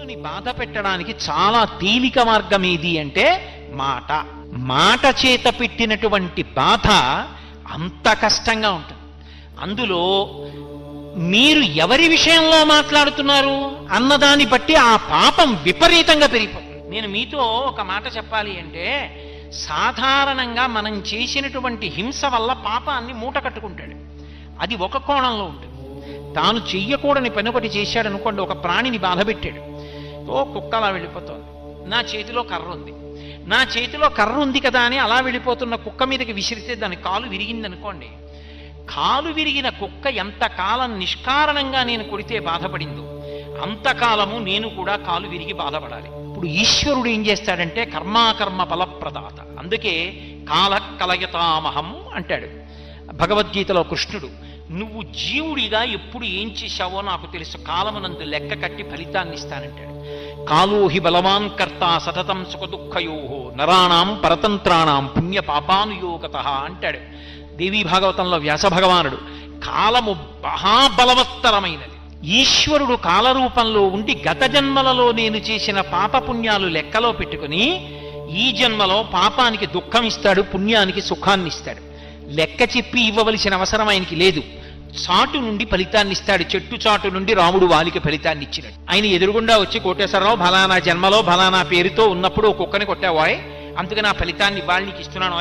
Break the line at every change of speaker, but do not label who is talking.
మనస్సుని బాధ పెట్టడానికి చాలా తేలిక మార్గం ఏది అంటే మాట. మాట చేత పెట్టినటువంటి బాధ అంత కష్టంగా ఉంటుంది. అందులో మీరు ఎవరి విషయంలో మాట్లాడుతున్నారు అన్నదాన్ని బట్టి ఆ పాపం విపరీతంగా పెరిగిపోతుంది. నేను మీతో ఒక మాట చెప్పాలి అంటే సాధారణంగా మనం చేసినటువంటి హింస వల్ల పాపాన్ని మూట కట్టుకుంటాడు. అది ఒక కోణంలో ఉంటుంది. తాను చెయ్యకూడని పని ఒకటి చేశాడు అనుకోండి ఒక ప్రాణిని బాధ పెట్టాడు. ఓ కుక్క అలా వెళ్ళిపోతోంది. నా చేతిలో కర్ర ఉంది. నా చేతిలో కర్ర ఉంది కదా అని అలా వెళ్ళిపోతున్న కుక్క మీదకి విసిరితే దాని కాలు విరిగింది అనుకోండి కాలు విరిగిన కుక్క ఎంతకాలం నిష్కారణంగా నేను కొడితే బాధపడిందో అంతకాలము నేను కూడా కాలు విరిగి బాధపడాలి. ఇప్పుడు ఈశ్వరుడు ఏం చేస్తాడంటే కర్మాకర్మ ఫలప్రదాత. అందుకే కాల కలయతామహం అంటాడు. భగవద్గీతలో కృష్ణుడు నువ్వు జీవుడిగా ఎప్పుడు ఏం చేశావో నాకు తెలుసు. కాలమునందు లెక్క కట్టి ఫలితాన్ని ఇస్తానంటాడు. కాలోహి బలవాన్ కర్త సతతం సుఖ దుఃఖయో నరాణం పరతంత్రాణం పుణ్య పాపానుయోగత అంటాడు. దేవీ భాగవతంలో వ్యాస భగవానుడు కాలము మహాబలవత్తరమైనది. ఈశ్వరుడు కాలరూపంలో ఉండి గత జన్మలలో నేను చేసిన పాపపుణ్యాలు లెక్కలో పెట్టుకుని ఈ జన్మలో పాపానికి దుఃఖం ఇస్తాడు పుణ్యానికి సుఖాన్ని ఇస్తాడు. లెక్క చెప్పి ఇవ్వవలసిన అవసరం ఆయనకి లేదు. చాటు నుండి ఫలితాన్ని ఇస్తాడు చెట్టు చాటు నుండి రాముడు వాలికి ఫలితాన్ని ఇచ్చినాడు ఆయన ఎదురుగుండా వచ్చి కోటేశ్వరరావు ఫలానా జన్మలో ఫలానా పేరుతో ఉన్నప్పుడు ఒక కుక్కని కొట్టావాయ్ అందుకని ఆ ఫలితాన్ని వాళ్ళకి ఇస్తున్నాను